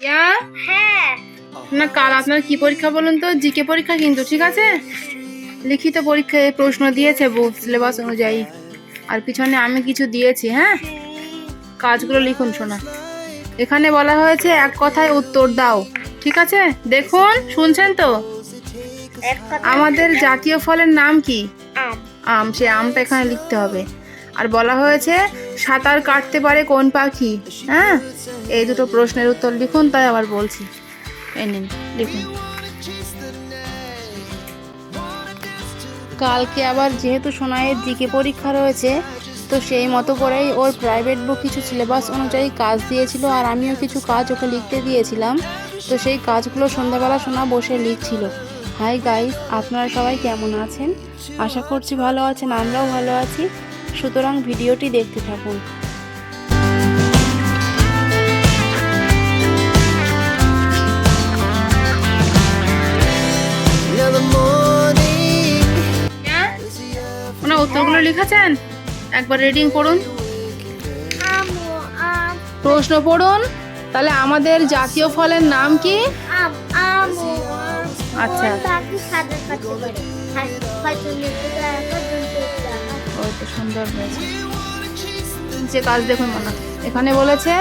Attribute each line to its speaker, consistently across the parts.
Speaker 1: ইয়া?
Speaker 2: হ্যাঁ।
Speaker 1: না কাল আপনার কি পরীক্ষা বলুন তো? জিকে পরীক্ষা কিন্তু ঠিক আছে? লিখিত পরীক্ষায় প্রশ্ন দিয়েছে বুক সিলেবাস অনুযায়ী। আর পিছনে আমি কিছু দিয়েছি হ্যাঁ? কাজগুলো লিখুন শোনা। এখানে বলা হয়েছে এক কথায় উত্তর দাও। ঠিক আছে? দেখুন শুনছেন তো? আমাদের জাতীয় ফলের নাম কি?
Speaker 2: আম।
Speaker 1: আম সে আমটা এখানে লিখতে হবে। আর বলা হয়েছে, সাঁতার কাটতে পারে কোন পাখি? হ্যাঁ? এই দুটো প্রশ্নের উত্তর লিখুন, তাই আবার বলছি। নিন, লিখুন। কালকে আবার যেহেতু সোনাইয়ের জিকে পরীক্ষা রয়েছে, তো সেই মতো করেই ওর প্রাইভেট বুক কিছু সিলেবাস অনুযায়ী কাজ দিয়েছিল আর আমিও কিছু কাজ ওকে লিখতে দিয়েছিলাম। তো সেই কাজগুলো সন্ধ্যাবেলা সোনা বসে লিখছিল। হাই গাইস আপনারা সবাই কেমন আছেন? আশা করছি ভালো আছেন, আমরাও ভালো আছি। সুতরাং ভিডিওটি দেখতে থাকুন। ওনা উত্তরগুলো লিখেছেন? একবার রিডিং পড়ুন।
Speaker 2: আম
Speaker 1: প্রশ্ন পড়ুন। তাহলে আমাদের জাতীয় ফলের নাম কি? আচ্ছা।
Speaker 2: দেখা দেখা
Speaker 1: সুন্দর হয়েছে। যে কাজ দেখুন মনে এখানে বলেছে,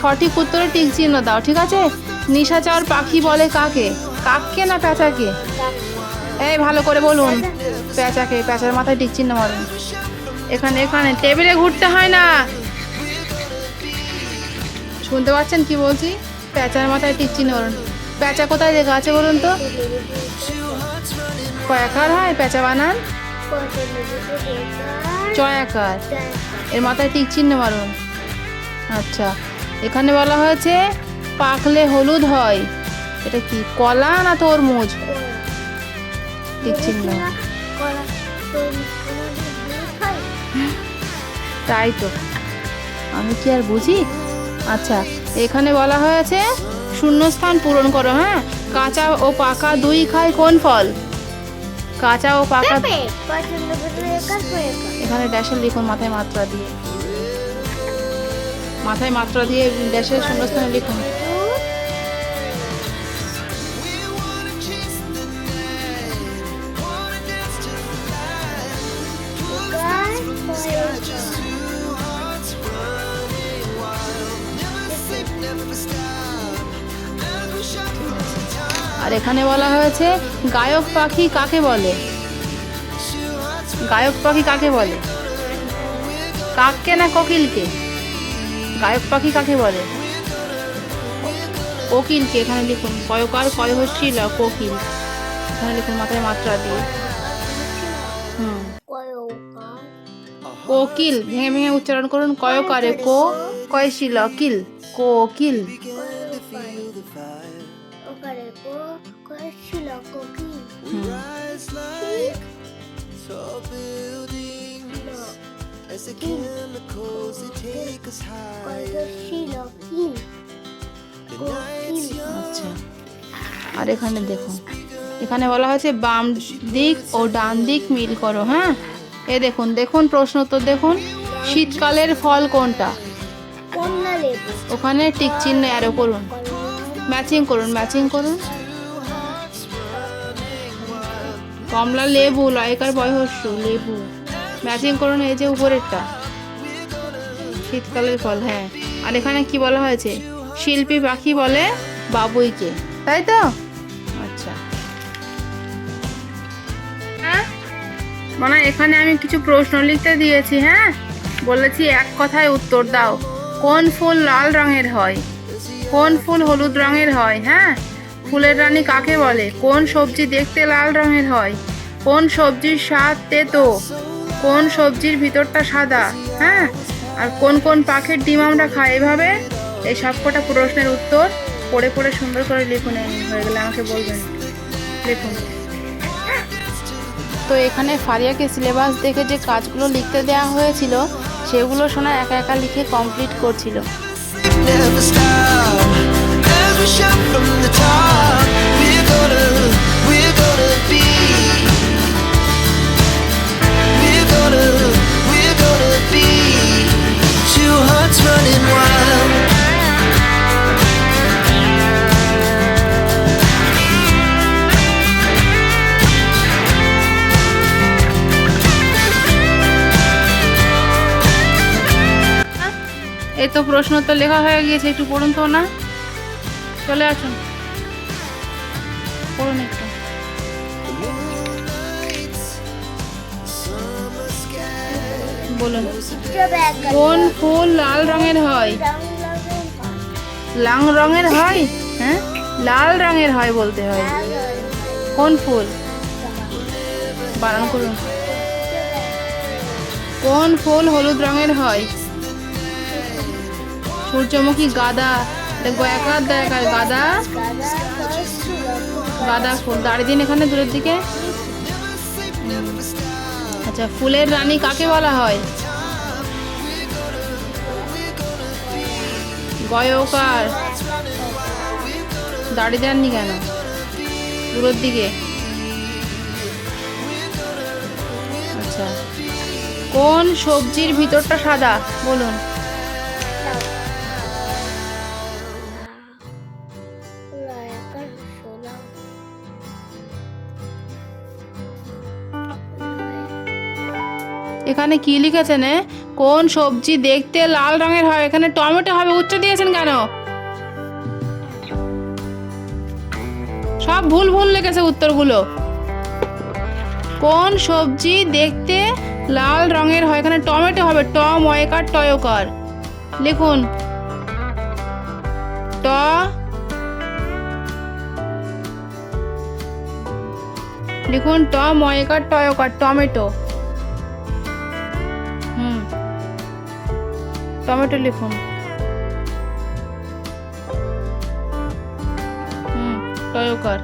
Speaker 1: সঠিক উত্তরে টিক চিহ্ন দাও, ঠিক আছে? নিশাচর পাখি বলে কাকে? কাককে না পেঁচাকে এই ভালো করে বলুন। পেঁচাকে পেঁচার মাথায় টিক চিহ্ন মারুন। এখানে এখানে, টেবিলে ঘুরতে হয় না। শুনতে পাচ্ছেন কি বলছি? পেঁচার মাথায় টিক চিহ্ন মারুন। পেঁচা কোথায় লেখা আছে বলুন তো? কয়াকার হয় পেঁচা বানান। চয়াকার। এর মাথায় টিক চিহ্ন মারুন। আচ্ছা এখানে বলা হয়েছে পাকলে হলুদ হয়। এটা কি কলা না তরমুজ? টিক চিহ্ন। তাই তো। আমি কি আর বুঝি? আচ্ছা এখানে বলা হয়েছে শূন্যস্থান পূরণ করো হ্যাঁ? কাঁচা ও পাকা দুই খায় কোন ফল? কাঁচা ও পাকা এখানে ড্যাশের লিখুন মাথায় মাত্রা দিয়ে। মাথায় মাত্রা দিয়ে ড্যাশের শূন্যস্থানে লিখুন আর এখানে বলা হয়েছে, গায়ক পাখি কাকে বলে? গায়ক পাখি কাকে বলে? কাককে না কোকিলকে? গায়ক পাখি কাকে বলে? কোকিলকে। এখানে লিখুন, কয়কার কয় হচ্ছিল কোকিল। এখানে লিখুন, মাথায় মাত্রা দিয়ে। হুম। কোকিল, ভেঙে ভেঙে উচ্চারণ করুন, কয়কারে কো কয়শিল কিল, কোকিল। হুম। আচ্ছা। আর এখানে দেখুন এখানে বলা হয়েছে বাম দিক ও ডান দিক মিল করো হ্যাঁ? এ দেখুন দেখুন প্রশ্ন তো দেখুন। শীতকালের ফল কোনটা? ওখানে টিক চিহ্ন অ্যারো করুন। ম্যাচিং করুন ম্যাচিং করুন। কমলা লেবু, লয়কার বয়স্য লেবু। ম্যাচিং করুন এই যে উপরেরটা। শীতকালের ফল হ্যাঁ। আর এখানে কি বলা হয়েছে? শিল্পী পাখি বলে বাবুইকে। তাই তো? আচ্ছা। মানে এখানে আমি কিছু প্রশ্ন লিখতে দিয়েছি হ্যাঁ? বলেছি এক কথায় উত্তর দাও। কোন ফুল লাল রঙের হয়? কোন ফুল হলুদ রঙের হয় হ্যাঁ? ফুলের রানী কাকে বলে? কোন সবজি দেখতে লাল রঙের হয়? কোন সবজির স্বাদ তেতো? কোন সবজির ভিতরটা সাদা? হ্যাঁ? আর কোন কোন পাখির ডিম আমরা খাই এভাবে? এই সবকটা প্রশ্নের উত্তর পড়ে পড়ে সুন্দর করে লিখুন হয়ে গেলে আমাকে বলবেন। লিখুন। তো এখানে ফারিয়াকে সিলেবাস দেখে যে কাজগুলো লিখতে দেওয়া হয়েছিল সেগুলো শোনা একা একা লিখে কমপ্লিট করছিল। এই তো প্রশ্ন তো লেখা হয়ে গিয়েছে, একটু পড়ুন তো না। চলে আসুন। পড়ুন একটু। বলুন। কোন ফুল লাল রঙের হয়? লাং রঙের হয়? হ্যাঁ? লাল রঙের হয় বলতে হয়। কোন ফুল? বানান করুন। কোন ফুল হলুদ রঙের হয়? সূর্যমুখী গাদা দেখব একার দেখার গাদা? গাদা ফুল। দাঁড়িয়ে দিন এখানে দূরের দিকে? আচ্ছা ফুলের রানী কাকে বলা হয়? গয়কার। দাঁড়িয়ে যাননি কেন? দূরের দিকে? আচ্ছা। কোন সবজির ভিতরটা সাদা? বলুন। এখানে কি লিখেছেন কোন সবজি দেখতে লাল রঙের হয়? এখানে টমেটো হবে, উচ্চ দিয়েছেন কেন? সব ভুল ভুল লিখেছে উত্তরগুলো। কোন সবজি দেখতে লাল রঙের হয়? এখানে টমেটো হবে, ট, ময়কার, টয়কার। লিখুন। ট লিখুন, ট, ময়কার, টয়কার, টমেটো। টমেটো লিখুন। হুম টয়কার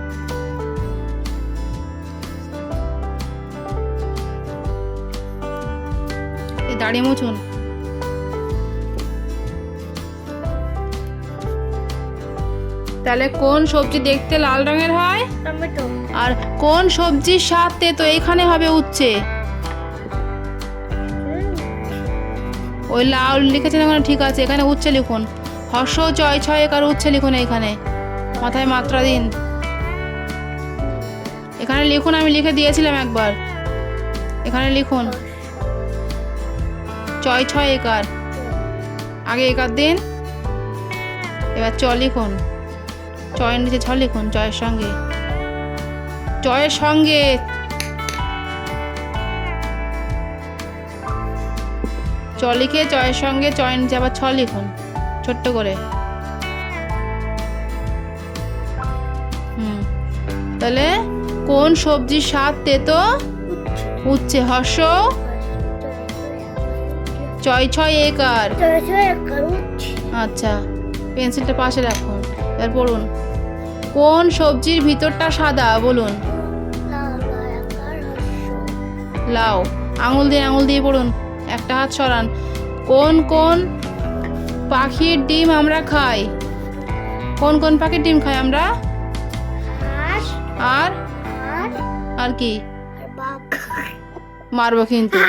Speaker 1: দাড়ি মুছুন। তাহলে কোন সবজি দেখতে লাল রঙের হয়?
Speaker 2: টমেটো।
Speaker 1: আর কোন সবজির স্বাদ তো এখানে হবে উচ্ছে। ওই লাল লিখেছেন এখানে, ঠিক আছে, এখানে উচ্ছে লিখুন। হর্ষ ছয় ছয়, একার উচ্ছে লিখুন এখানে মাথায় মাত্রা দিন। এখানে লিখুন, আমি লিখে দিয়েছিলাম একবার। এখানে লিখুন। ছয় ছয়, একার। আগে একার দিন। এবার চ লিখুন। চয়ের নিচে ছ লিখুন, জয়ের সঙ্গে। জয়ের সঙ্গে চ লিখে চয়ের সঙ্গে চয়ের নিচে আবার ছ লিখুন ছোট্ট করে। হুম তাহলে কোন সবজির স্বাদ তেতো? উচ্ছে হর্ষ? ছয় ছয় একার আচ্ছা পেন্সিলটা পাশে রাখুন এবার পড়ুন। কোন সবজির ভিতরটা সাদা বলুন? লাউ আঙুল দিয়ে আঙুল দিয়ে পড়ুন। একটা হাত সরান। কোন কোন পাখির ডিম আমরা খাই? কোন কোন পাখির ডিম খাই আমরা? আর? আর? কি? মারবো কিন্তু।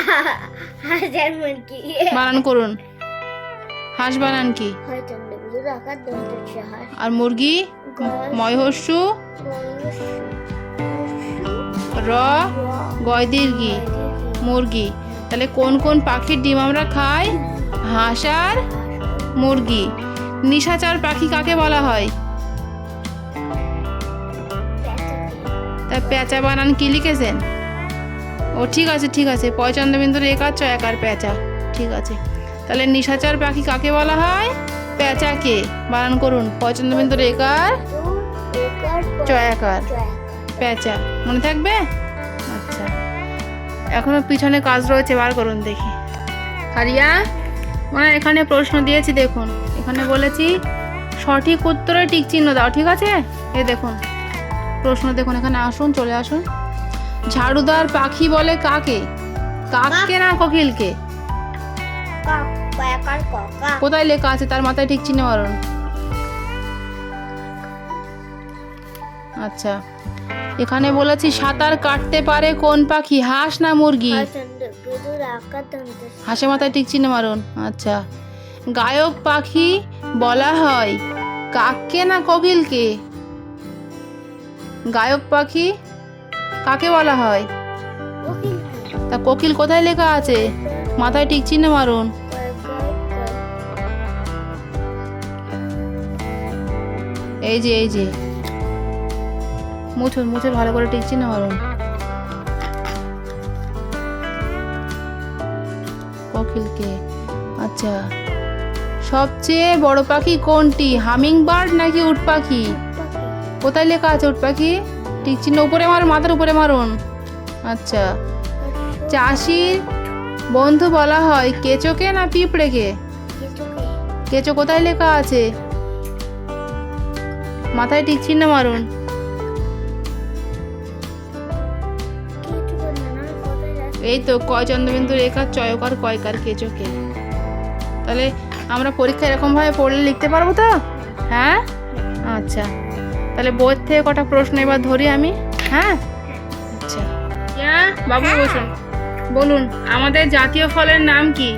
Speaker 1: বানান করুন। হাঁস বানান কি? আর মুরগি? ময়হস্যু র? গয় দীর্ঘি মুরগি। তাহলে কোন কোন পাখির ডিম আমরা খাই? হাঁস আর মুরগি। নিশাচার পাখি কাকে বলা হয়? তা পেঁচা বানান কি লিখেছেন? ও ঠিক আছে ঠিক আছে। পয়চন্দ্রবিন্দুর একার চ একার পেঁচা। ঠিক আছে। তাহলে নিশাচার পাখি কাকে বলা হয়? পেঁচাকে। বানান করুন। পয়চন্দ্রবিন্দুর একার চ একার। পেঁচা। মনে থাকবে? এখনও পিছনে কাজ রয়েছে, বার করুন দেখি। হারিয়া মানে এখানে প্রশ্ন দিয়েছি, দেখুন। এখানে বলেছি, সঠিক উত্তরে টিক চিহ্ন দাও, ঠিক আছে? এ দেখুন, প্রশ্ন দেখুন, এখানে আসুন, চলে আসুন। ঝাড়ুদার পাখি বলে কাকে? কাককে না কোকিলকে? কোথায় লেখা আছে? তার মাথায় ঠিক চিহ্ন মারুন। আচ্ছা এখানে বলেছি, সাঁতার কাটতে পারে কোন পাখি, হাঁস না মুরগি? হাঁসে মাথায় টিকছি না মারুন আচ্ছা। গায়ক পাখি বলা হয় কাককে না কোকিলকে গায়ক পাখি কাকে বলা হয়? তা কোকিল কোথায় লেখা আছে? মাথায় টিকছি না মারুন। এই যে এই যে। মুছুন মুছে ভালো করে টিকছি না মারুন কোকিলকে। আচ্ছা সবচেয়ে বড় পাখি কোনটি? হামিং বার্ড নাকি উট পাখি? কোথায় লেখা আছে উট পাখি? টিক চিহ্ন উপরে মারুন মাথার উপরে মারুন। আচ্ছা চাষির বন্ধু বলা হয়, কেঁচোকে না পিঁপড়েকে? কেঁচো কোথায় লেখা আছে? মাথায় টিক চিহ্ন মারুন। এই তো কয় চন্দ্রবিন্দু রেখা চয়কার কয়কার কেচোকে তাহলে আমরা পরীক্ষা এরকমভাবে পড়লে লিখতে পারব তো? হ্যাঁ? আচ্ছা। তাহলে বইয়ের থেকে কটা প্রশ্ন এবার ধরি আমি? হ্যাঁ? আচ্ছা। হ্যাঁ বাবু বসুন। বলুন আমাদের জাতীয় ফলের নাম কি?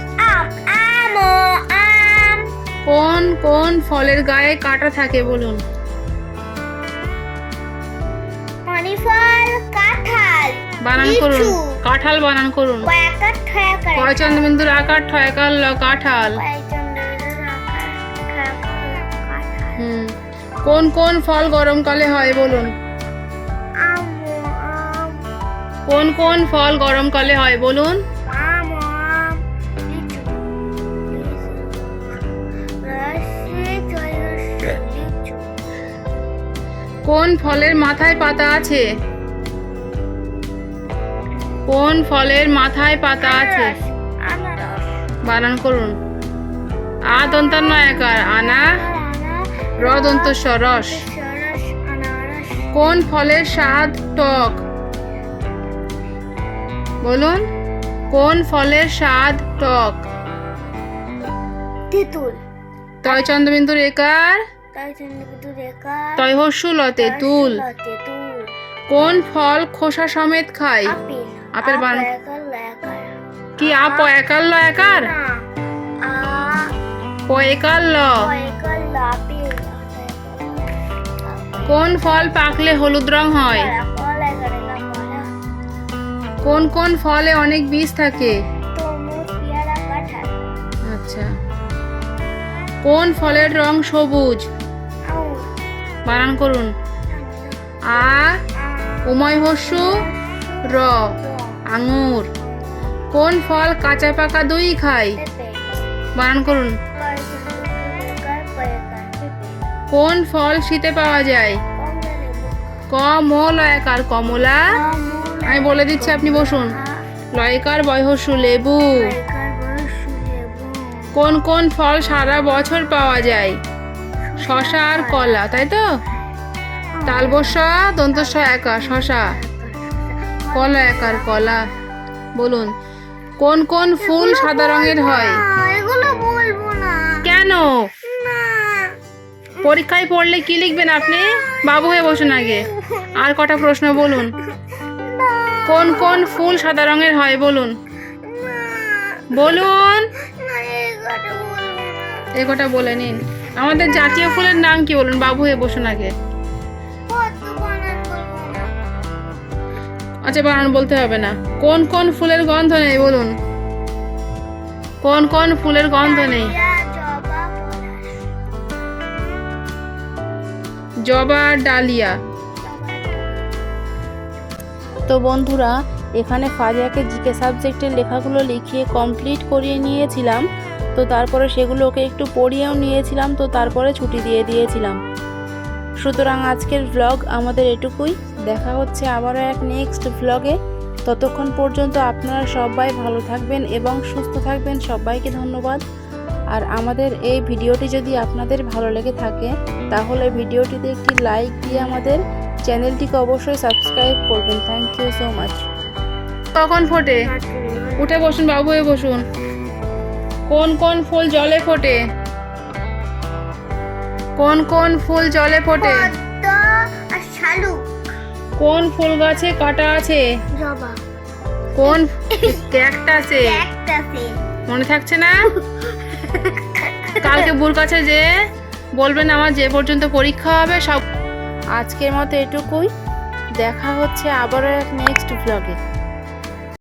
Speaker 1: কোন কোন ফলের গায়ে কাঁটা থাকে বলুন? বানান করুন। কাঁঠাল বানান করুন।
Speaker 2: কয়েকার
Speaker 1: কয় চন্দ্রবিন্দুর আকার ঠয়কার ল কাঁঠাল। হুম। কোন কোন ফল গরমকালে হয় বলুন? কোন কোন ফল গরমকালে হয় বলুন? কোন ফলের মাথায় পাতা আছে? কোন ফলের মাথায় পাতা আছে? বানান করুন। আ দন্তান্ন একার আনা র দন্ত রস
Speaker 2: সরস।
Speaker 1: কোন ফলের স্বাদ টক? বলুন কোন ফলের স্বাদ টক?
Speaker 2: তেঁতুল।
Speaker 1: তয় চন্দ্রবিন্দুর একার। তয় হস্যু লতে তুল।
Speaker 2: তেঁতুল
Speaker 1: কোন ফল খোসা সমেত খায়?
Speaker 2: আপেল
Speaker 1: বান কি আ প একার? ল একার প একার ল কোন ফল পাকলে হলুদ রং হয়?
Speaker 2: একার কলা
Speaker 1: কোন কোন ফলে অনেক বীজ থাকে? আচ্ছা। কোন ফলের রং সবুজ? বানান করুন। আ উময় হস্যু র। আঙুর। কোন ফল কাঁচা পাকা দই খায়?
Speaker 2: পেঁপে।
Speaker 1: বানান করুন। কোন ফল শীতে পাওয়া যায়? কমলয়কার কমলা? আমি বলে দিচ্ছি আপনি বসুন। লয়কার
Speaker 2: বয়স লেবু।
Speaker 1: কোন কোন ফল সারা বছর পাওয়া যায়? শশা আর কলা তাই তো? তালবস্যা দন্তস্ব একা শশা। কলা একার কলা। বলুন কোন কোন ফুল সাদা রঙের হয়?
Speaker 2: এগুলো বলব না।
Speaker 1: কেন? পরীক্ষায় পড়লে কি লিখবেন আপনি? বাবু হয়ে বসুন আগে। আর কটা প্রশ্ন বলুন। কোন কোন ফুল সাদা রঙের হয় বলুন। বলুন। এ কটা বলে নিন। আমাদের জাতীয় ফুলের নাম কি বলুন? বাবু হয়ে বসুন আগে। আচ্ছা বানান বলতে হবে না। কোন কোন ফুলের গন্ধ নেই, বলুন। কোন কোন ফুলের গন্ধ নেই?
Speaker 2: জবা
Speaker 1: ডালিয়া। তো বন্ধুরা, এখানে ফাজিয়াকে জিকে সাবজেক্টের লেখাগুলো লিখিয়ে কমপ্লিট করিয়ে নিয়েছিলাম। তো তারপরে সেগুলো ওকে একটু পড়িয়েও নিয়েছিলাম, তো তারপরে ছুটি দিয়ে দিয়েছিলাম। সুতরাং আজকের ভ্লগ আমাদের এটুকুই। দেখা হচ্ছে আবারও এক নেক্সট ভ্লগে ততক্ষণ পর্যন্ত আপনারা সবাই ভালো থাকবেন এবং সুস্থ থাকবেন। সবাইকে ধন্যবাদ। আর আমাদের এই ভিডিওটি যদি আপনাদের ভালো লেগে থাকে তাহলে ভিডিওটিতে একটি লাইক দিয়ে আমাদের চ্যানেলটিকে অবশ্যই সাবস্ক্রাইব করবেন। থ্যাংক ইউ সো মাচ কখন ফোটে? উঠে বসুন বাবু হয়ে বসুন। কোন কোন ফুল জলে ফোটে? কোন কোন ফুল জলে ফোটে?
Speaker 2: পদ্ম আর শালুক।
Speaker 1: কোন ফুল গাছে কাটা আছে?
Speaker 2: জবা।
Speaker 1: কোন ক্যাকটাসে?
Speaker 2: ক্যাকটাসে।
Speaker 1: মনে থাকছে না? কালকে বুর কাছে যে বলবেন আমার যে পর্যন্ত পরীক্ষা হবে সব আজকের মতো এটুকুই। দেখা হচ্ছে আবারও এক নেক্সট ব্লগে